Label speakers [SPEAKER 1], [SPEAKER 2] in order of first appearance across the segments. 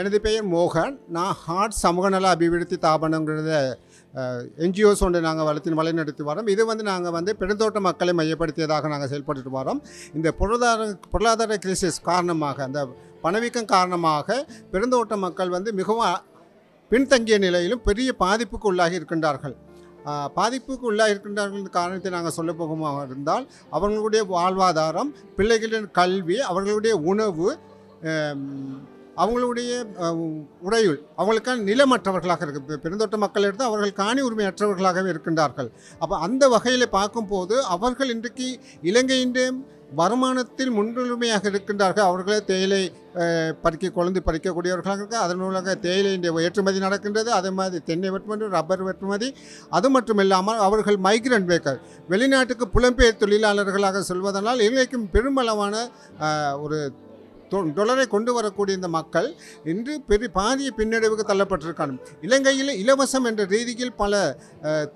[SPEAKER 1] எனது பெயர் மோகன். நான் ஹார்ட் சமூக நல அபிவிருத்தி தாபனங்கிறத என்ஜிஓஸ் ஒன்று நாங்கள் வளர்த்து வழிநடத்தி வரோம். இது வந்து நாங்கள் வந்து பெருந்தோட்ட மக்களை மையப்படுத்தியதாக நாங்கள் செயல்பட்டு வரோம். இந்த பொருளாதார பொருளாதார கிரிசிஸ் காரணமாக அந்த பணவீக்கம் காரணமாக பெருந்தோட்ட மக்கள் வந்து மிகவும் பின்தங்கிய நிலையிலும் பெரிய பாதிப்புக்கு உள்ளாகி இருக்கின்றார்கள். பாதிப்புக்கு உள்ளாக இருக்கின்றார்கள் காரணத்தை நாங்கள் சொல்ல போகமாக இருந்தால் அவர்களுடைய வாழ்வாதாரம் பிள்ளைகளின் கல்வி அவர்களுடைய உணவு அவங்களுடைய உடையுள் அவங்களுக்கான நிலமற்றவர்களாக இருக்கு பெருந்தோட்ட மக்கள் எடுத்து அவர்கள் காணி உரிமையற்றவர்களாகவே இருக்கின்றார்கள். அப்போ அந்த வகையில் பார்க்கும்போது அவர்கள் இன்றைக்கு இலங்கையின் வருமானத்தில் முன்னுரிமையாக இருக்கின்றார்கள். அவர்களே தேயிலை பறிக்க குழந்தை பறிக்கக்கூடியவர்களாக இருக்க அதன் மூலமாக தேயிலையின் ஏற்றுமதி நடக்கின்றது. அதே மாதிரி தென்னை வெற்றுமதி ரப்பர் வெற்றுமதி அது மட்டும் இல்லாமல் அவர்கள் மைக்ரண்ட் பேக்கர் வெளிநாட்டுக்கு புலம்பெயர் தொழிலாளர்களாக செல்வதனால் இலங்கைக்கும் பெருமளவான ஒரு டொலரை கொண்டு வரக்கூடிய இந்த மக்கள் இன்று பெரிய பாரிய பின்னடைவுக்கு தள்ளப்பட்டிருக்காங்க. இலங்கையில் இலவசம் என்ற ரீதியில் பல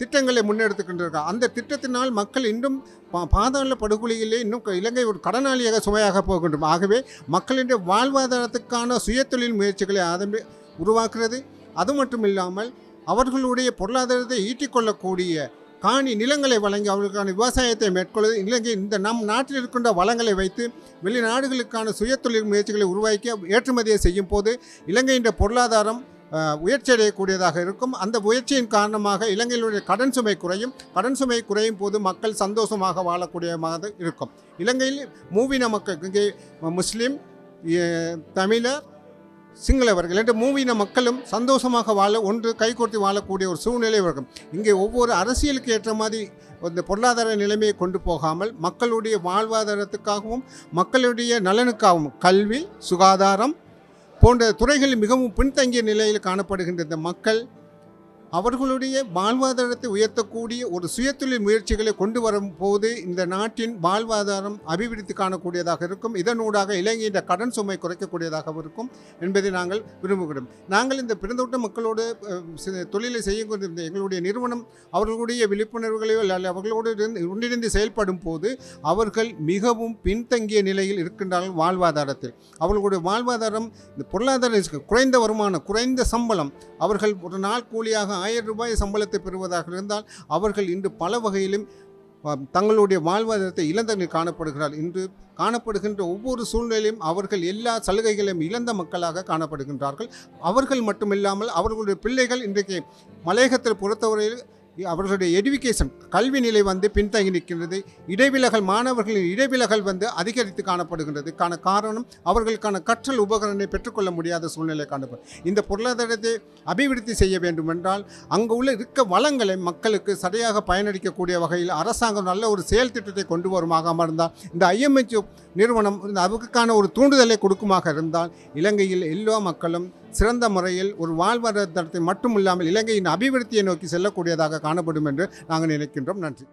[SPEAKER 1] திட்டங்களை முன்னெடுத்துக்கின்றிருக்காங்க அந்த திட்டத்தினால் மக்கள் இன்னும் பா பாதாள படுகொலையிலே இன்னும் இலங்கை ஒரு கடனாளியாக சுமையாக போகின்றோம். ஆகவே மக்களின் வாழ்வாதாரத்துக்கான சுயத்தொழில் முயற்சிகளை ஆதம்பி உருவாக்குறது அது மட்டும் இல்லாமல் அவர்களுடைய பொருளாதாரத்தை ஈட்டிக்கொள்ளக்கூடிய காணி நிலங்களை வழங்கி அவர்களுக்கான விவசாயத்தை மேற்கொள்வது. இலங்கை இந்த நம் நாட்டில் இருக்கின்ற வளங்களை வைத்து வெளிநாடுகளுக்கான சுயத்தொழில் முயற்சிகளை உருவாக்கி ஏற்றுமதியை செய்யும் போது இலங்கையின் பொருளாதாரம் உயர்ச்சியடையக்கூடியதாக உயர்ச்சி அடையக்கூடியதாக இருக்கும். அந்த முயற்சியின் காரணமாக இலங்கையிலுடைய கடன் சுமை குறையும். கடன் சுமை குறையும் போது மக்கள் சந்தோஷமாக வாழக்கூடியதாக இருக்கும். இலங்கையில் மூவின மக்கள் இங்கே முஸ்லீம் தமிழர் சிங்களவர்கள் என்ற மூவின மக்களும் சந்தோஷமாக வாழ ஒன்று கைகோர்த்து வாழக்கூடிய ஒரு சூழ்நிலை இருக்கும் இங்கே ஒவ்வொரு அரசியலுக்கு ஏற்ற மாதிரி இந்த பொருளாதார நிலைமையை கொண்டு போகாமல் மக்களுடைய வாழ்வாதாரத்துக்காகவும் மக்களுடைய நலனுக்காகவும் கல்வி சுகாதாரம் போன்ற துறைகளில் மிகவும் பின்தங்கிய நிலையில் காணப்படுகின்ற இந்த மக்கள் அவர்களுடைய வாழ்வாதாரத்தை உயர்த்தக்கூடிய ஒரு சுயதொழில் முயற்சிகளை கொண்டு வரும் போது இந்த நாட்டின் வாழ்வாதாரம் அபிவிருத்தி காணக்கூடியதாக இருக்கும். இதனூடாக இலங்கையின் கடன் சுமை குறைக்கக்கூடியதாக இருக்கும் என்பதை நாங்கள் விரும்புகிறோம். நாங்கள் இந்த பிறந்தோட்ட மக்களோடு தொழிலை செய்யக்கூடிய எங்களுடைய நிறுவனம் அவர்களுடைய விழிப்புணர்வுகளையோ அல்ல அவர்களோடு இருந்து ஒன்றிணைந்து செயல்படும் போது அவர்கள் மிகவும் பின்தங்கிய நிலையில் இருக்கின்றார்கள் வாழ்வாதாரத்தில். அவர்களுடைய வாழ்வாதாரம் இந்த பொருளாதார குறைந்த வருமானம் குறைந்த சம்பளம் அவர்கள் ஒரு நாள் கூலியாக ஆயிரம் ரூபாய் சம்பளத்தை பெறுவதாக இருந்தால் அவர்கள் இன்று பல வகையிலும் தங்களுடைய வாழ்வாதாரத்தை இழந்த காணப்படுகிறார். இன்று காணப்படுகின்ற ஒவ்வொரு சூழ்நிலையும் அவர்கள் எல்லா சலுகைகளையும் இழந்த மக்களாக காணப்படுகின்றார்கள். அவர்கள் மட்டுமில்லாமல் அவர்களுடைய பிள்ளைகள் இன்றைக்கு மலையகத்தில் பொறுத்தவரையில் அவர்களுடைய எடுகேஷன் கல்வி நிலை வந்து பின்தங்கி நிற்கின்றது. இடைவிலகல் மாணவர்களின் இடைவிலகல் வந்து அதிகரித்து காணப்படுகின்றது. காண காரணம் அவர்களுக்கான கற்றல் உபகரணை பெற்றுக்கொள்ள முடியாத சூழ்நிலை காணப்படும். இந்த பொருளாதாரத்தை அபிவிருத்தி செய்ய வேண்டுமென்றால் அங்கு உள்ள இருக்க வளங்களை மக்களுக்கு சரியாக பயனளிக்கக்கூடிய வகையில் அரசாங்கம் நல்ல ஒரு செயல் திட்டத்தை கொண்டு வருமாக இருந்தால் இந்த ஐஎம்ஹெச் நிறுவனம் இந்த அதுக்கான ஒரு தூண்டுதலை கொடுக்குமாக இருந்தால் இலங்கையில் எல்லா மக்களும் சிறந்த முறையில் ஒரு வாழ்வாதாரத்தை மட்டும் இல்லாமல் இலங்கையின் அபிவிருத்தியை நோக்கி செல்லக்கூடியதாக காணப்படும் என்று நாங்கள் நினைக்கின்றோம். நன்றி.